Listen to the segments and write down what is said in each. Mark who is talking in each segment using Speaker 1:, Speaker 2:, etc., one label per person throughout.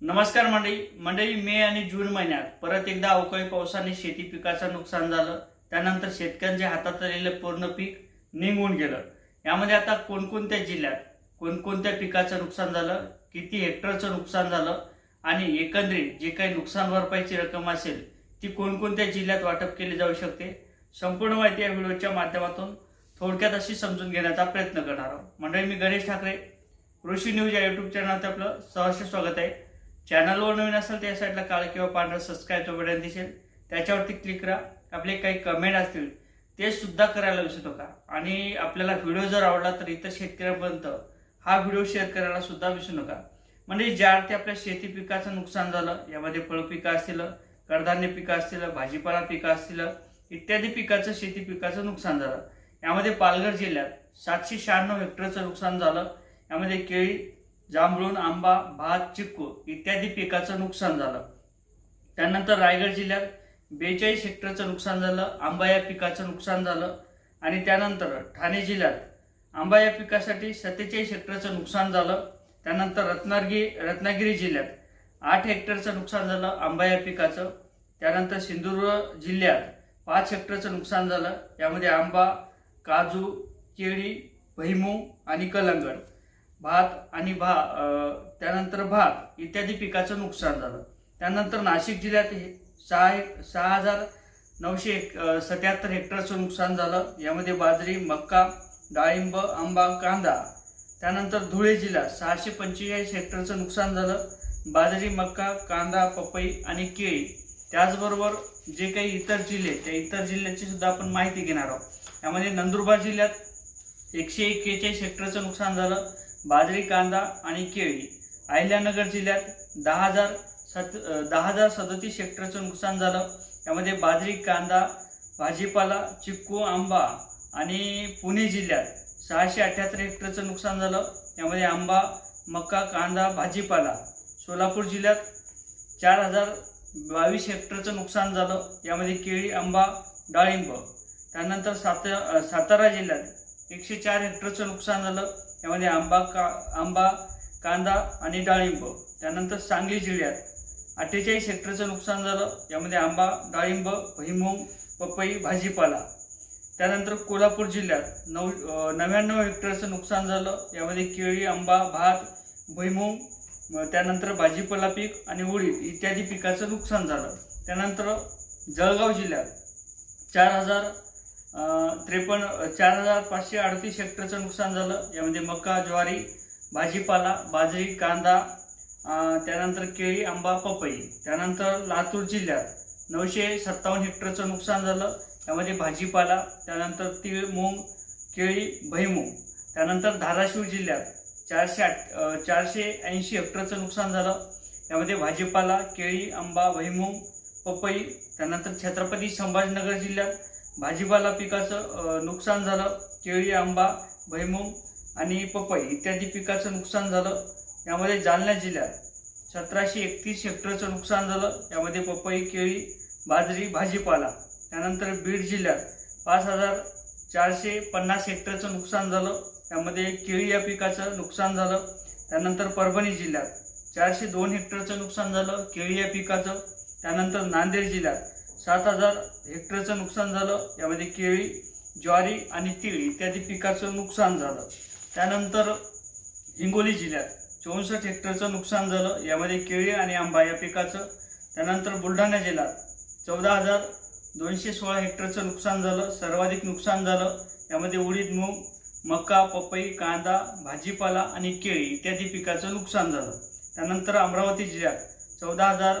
Speaker 1: नमस्कार मंडळी. मंडळी मे आणि जून महिन्यात परत एकदा अवकाळी पावसाने शेती पिकाचं नुकसान झालं. त्यानंतर शेतकऱ्यांच्या हातात आलेलं पूर्ण पीक निघून गेलं. यामध्ये आता कोणकोणत्या जिल्ह्यात कोणकोणत्या पिकाचं नुकसान झालं किती हेक्टरचं नुकसान झालं आणि एकंदरीत जे काही नुकसान भरपाईची रक्कम असेल ती कोणकोणत्या जिल्ह्यात वाटप केली जाऊ शकते? संपूर्ण माहिती या व्हिडिओच्या माध्यमातून थोडक्यात अशी समजून घेण्याचा प्रयत्न करणार आहोत. मंडळी मी गणेश ठाकरे कृषी न्यूज या युट्यूब चॅनलचं आपलं सहर्ष स्वागत आहे. चॅनलवर नवीन असेल तर या साईडला काळ किंवा पांढरा सबस्क्राईबचं बटन दिसेल. त्याच्यावरती क्लिक करा. आपले काही कमेंट असतील ते सुद्धा करायला विसरू नका. आणि आपल्याला व्हिडिओ जर आवडला तर इतर शेतकऱ्यांपर्यंत हा व्हिडिओ शेअर करायला सुद्धा विसरू नका. म्हणजे ज्या अर्थी आपल्या शेती पिकाचं नुकसान झालं यामध्ये फळपिकं असतील कडधान्य पिकं असतील भाजीपाला पिकं असतील इत्यादी पिकाचं शेती पिकाचं नुकसान झालं. यामध्ये पालघर जिल्ह्यात सातशे शहाण्णव हेक्टरचं नुकसान झालं. यामध्ये केळी जांभळून आंबा भात चिक्कू इत्यादी पिकाचं नुकसान झालं. त्यानंतर रायगड जिल्ह्यात बेचाळीस हेक्टरचं नुकसान झालं आंबा या पिकाचं नुकसान झालं आणि त्यानंतर ठाणे जिल्ह्यात आंबा या पिकासाठी सत्तेचाळीस हेक्टरचं नुकसान झालं. त्यानंतर रत्नागिरी रत्नागिरी जिल्ह्यात आठ हेक्टरचं नुकसान झालं आंबा या पिकाचं. त्यानंतर सिंधुदुर्ग जिल्ह्यात पाच हेक्टरचं नुकसान झालं. यामध्ये आंबा काजू केळी भैमू आणि कलंगड. भात आणि भा त्यानंतर भात इत्यादी पिकाचं नुकसान झालं. त्यानंतर नाशिक जिल्ह्यात हे सहा एक सहा हजार नऊशे एक- सत्याहत्तर हेक्टरचं नुकसान झालं. यामध्ये बाजरी मक्का डाळिंब आंबा कांदा त्यानंतर धुळे जिल्हा सहाशे पंचेचाळीस हेक्टरचं नुकसान झालं. बाजरी मक्का कांदा पपई आणि केळी त्याचबरोबर जे काही इतर जिल्हे त्या इतर जिल्ह्याची सुद्धा आपण माहिती घेणार आहोत. यामध्ये नंदुरबार जिल्ह्यात एकशे एक्केचाळीस हेक्टरचं नुकसान झालं. बाजरी कांदा आणि केळी. अहिल्यानगर जिल्ह्यात दहा हजार सत दहा हजार सदतीस हेक्टरचं नुकसान झालं. यामध्ये बाजरी कांदा भाजीपाला चिक्कू आंबा आणि पुणे जिल्ह्यात सहाशे अठ्याहत्तर हेक्टरचं नुकसान झालं. यामध्ये आंबा मका कांदा भाजीपाला. सोलापूर जिल्ह्यात चार हजार बावीस हेक्टरचं नुकसान झालं. यामध्ये केळी आंबा डाळिंब. त्यानंतर सात सातारा जिल्ह्यात एकशे चार हेक्टरचं नुकसान झालं. यामध्ये आंबा का आंबा कांदा आणि डाळिंब त्यानंतर सांगली जिल्ह्यात अठ्ठेचाळीस हेक्टरचं नुकसान झालं. यामध्ये आंबा डाळिंब भुईमूग पपई भाजीपाला. त्यानंतर कोल्हापूर जिल्ह्यात नऊ नव्याण्णव हेक्टरचं नुकसान झालं. यामध्ये केळी आंबा भात भुईमूग त्यानंतर भाजीपाला पीक आणि उडीद इत्यादी पिकाचं नुकसान झालं. त्यानंतर जळगाव जिल्ह्यात चार हजार त्रेपन्न चार हजार पाचशे अडतीस हेक्टरचं नुकसान झालं. यामध्ये मका ज्वारी भाजीपाला बाजरी कांदा त्यानंतर केळी आंबा पपई. त्यानंतर लातूर जिल्ह्यात नऊशे सत्तावन्न हेक्टरचं नुकसान झालं. यामध्ये भाजीपाला त्यानंतर तीळ मूग केळी भुईमूग. त्यानंतर धाराशिव जिल्ह्यात चारशे आठ चारशे ऐंशी हेक्टरचं नुकसान झालं. यामध्ये भाजीपाला केळी आंबा भैमूग पपई. त्यानंतर छत्रपती संभाजीनगर जिल्ह्यात भाजीपाला पिकाचं नुकसान झालं. केळी आंबा भैमुंग आणि पपई इत्यादी पिकाचं नुकसान झालं. यामध्ये जालना जिल्ह्यात सतराशे एकतीस हेक्टरचं नुकसान झालं. यामध्ये पपई केळी बाजरी भाजीपाला त्यानंतर बीड जिल्ह्यात पाच हजार चारशे पन्नास हेक्टरचं नुकसान झालं. त्यामध्ये केळी या पिकाचं नुकसान झालं. त्यानंतर परभणी जिल्ह्यात चारशे दोन हेक्टरचं नुकसान झालं. केळी या पिकाचं. त्यानंतर नांदेड जिल्ह्यात सात हजार हेक्टरचं नुकसान झालं. यामध्ये केळी ज्वारी आणि तीळ इत्यादी पिकाचं नुकसान झालं. त्यानंतर हिंगोली जिल्ह्यात चौसष्ट हेक्टरचं नुकसान झालं. यामध्ये केळी आणि आंबा या पिकाचं. त्यानंतर बुलढाणा जिल्ह्यात चौदा हजार दोनशे सोळा हेक्टरचं नुकसान झालं. सर्वाधिक नुकसान झालं. यामध्ये उडीद मूग मका पपई कांदा भाजीपाला आणि केळी इत्यादी पिकाचं नुकसान झालं. त्यानंतर अमरावती जिल्ह्यात चौदा हजार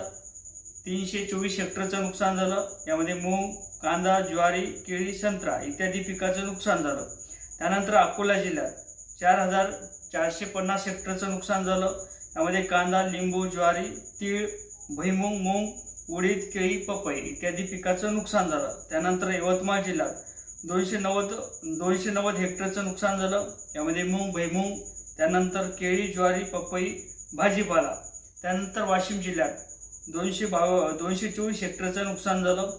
Speaker 1: तीनशे चोवीस हेक्टरचं नुकसान झालं. यामध्ये मूग कांदा ज्वारी केळी संत्रा इत्यादी पिकाचं नुकसान झालं. त्यानंतर अकोला जिल्ह्यात चार हजार चारशे पन्नास हेक्टरचं नुकसान झालं. यामध्ये कांदा लिंबू ज्वारी तीळ भुईमूग मूग उडीद केळी पपई इत्यादी पिकाचं नुकसान झालं. त्यानंतर यवतमाळ जिल्ह्यात दोनशे नव्वद दोनशे नव्वद हेक्टरचं नुकसान झालं. यामध्ये मूग भुईमुंग त्यानंतर केळी ज्वारी पपई भाजीपाला. त्यानंतर वाशिम जिल्ह्यात दोनशे बाव दोनशे चोवीस हेक्टरचं नुकसान झालं.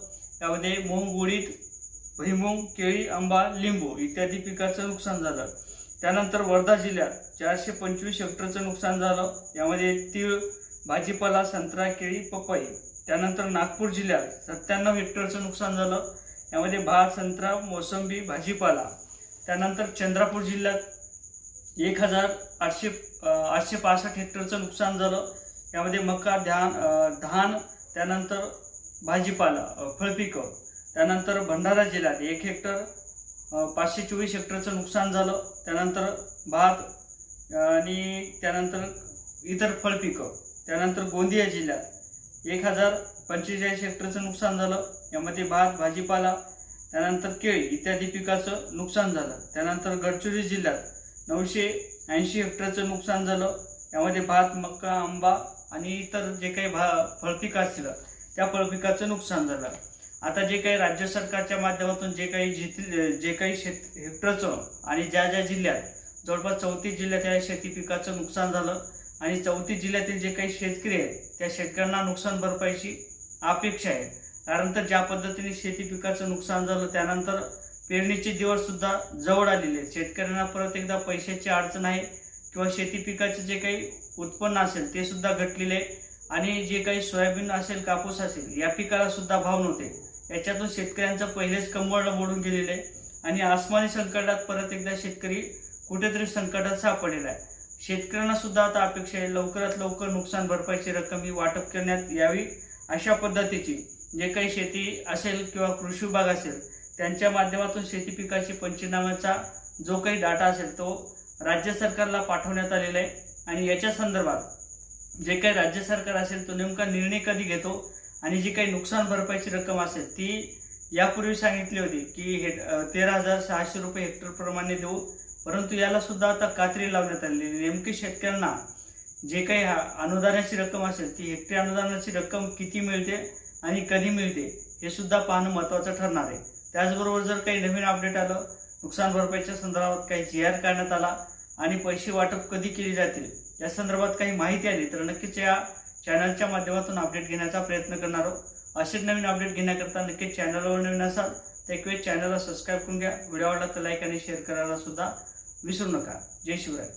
Speaker 1: यामध्ये मूग उडीद भुईमूग केळी आंबा लिंबू इत्यादी पिकाचं नुकसान झालं. त्यानंतर वर्धा जिल्ह्यात चारशे पंचवीस हेक्टरचं नुकसान झालं. यामध्ये तीळ भाजीपाला संत्रा केळी पपई. त्यानंतर नागपूर जिल्ह्यात सत्त्याण्णव हेक्टरचं नुकसान झालं. यामध्ये भात संत्रा मोसंबी भाजीपाला. त्यानंतर चंद्रपूर जिल्ह्यात एक हजार आठशे आठशे पासष्ट हेक्टरचं नुकसान झालं. यामध्ये मका ध्यान धान त्यानंतर भाजीपाला फळपिकं त्यानंतर भंडारा जिल्ह्यात एक हेक्टर पाचशे चोवीस हेक्टरचं नुकसान झालं त्यानंतर भात आणि त्यानंतर इतर फळपिकं त्यानंतर गोंदिया जिल्ह्यात एक हजार पंचेचाळीस हेक्टरचं नुकसान झालं यामध्ये भात भाजीपाला त्यानंतर केळी इत्यादी पिकाचं नुकसान झालं त्यानंतर गडचिरोली जिल्ह्यात नऊशे ऐंशी हेक्टरचं नुकसान झालं यामध्ये भात मका आंबा आणि इतर जे काही भा फळपीक असतील त्या फळपिकाचं नुकसान झालं. आता जे काही राज्य सरकारच्या माध्यमातून जे काही जिथे जे काही शेत हेक्टरचं आणि ज्या ज्या जिल्ह्यात जवळपास चौतीस जिल्ह्यात या शेती पिकाचं नुकसान झालं आणि चौतीस जिल्ह्यातील जे काही शेतकरी आहेत त्या शेतकऱ्यांना नुकसान भरपाईची अपेक्षा आहे. कारण तर ज्या पद्धतीने शेती पिकाचं नुकसान झालं त्यानंतर पेरणीचे दिवस सुद्धा जवळ आलेले आहेत. शेतकऱ्यांना परत एकदा पैशाची अडचण आहे. किंवा शेती पिकाचे जे काही उत्पन्न असेल ते सुद्धा घटलेले आहे आणि जे काही सोयाबीन असेल कापूस असेल या पिकाला सुद्धा भाव नव्हते. याच्यातून शेतकऱ्यांचं पहिलेच कंबळ मोडून गेलेलं आहे. आणि आसमानी संकटात परत एकदा शेतकरी कुठेतरी संकटात सापडलेला आहे. शेतकऱ्यांना सुद्धा आता अपेक्षा आहे लवकरात लवकर नुकसान भरपाईची रक्कम ही वाटप करण्यात यावी अशा पद्धतीची. जे काही शेती असेल किंवा कृषी विभाग असेल त्यांच्या माध्यमातून शेती पिकाची पंचनाम्याचा जो काही डाटा असेल तो राज्य सरकारला पाठवण्यात आलेलं आहे. आणि याच्या संदर्भात जे काही राज्य सरकार असेल तो नेमका निर्णय कधी घेतो आणि जी काही नुकसान भरपाईची रक्कम असेल ती यापूर्वी सांगितली होती की हे तेरा हजार सहाशे रुपये हेक्टर प्रमाणे देऊ. परंतु याला सुद्धा आता कात्री लावण्यात आलेली आहे. नेमकी शेतकऱ्यांना जे काही अनुदानाची रक्कम असेल ती हेक्टरी अनुदानाची रक्कम किती मिळते आणि कधी मिळते हे सुद्धा पाहणं महत्त्वाचं ठरणार आहे. त्याचबरोबर जर काही नवीन अपडेट आलं नुकसान भरपाईच्या संदर्भात काही जी आर काढण्यात आला आणि पैसे वाटप कधी केली जातील या संदर्भात काही माहिती आली तर नक्कीच या चॅनलच्या माध्यमातून अपडेट घेण्याचा प्रयत्न करणार आहोत. असेच नवीन अपडेट घेण्याकरता नक्कीच चॅनलवर नवीन असाल तर एक वेळ चॅनलला सबस्क्राईब करून घ्या. व्हिडिओ आवडला तर लाईक आणि शेअर करायला सुद्धा विसरू नका. जय शिवराय.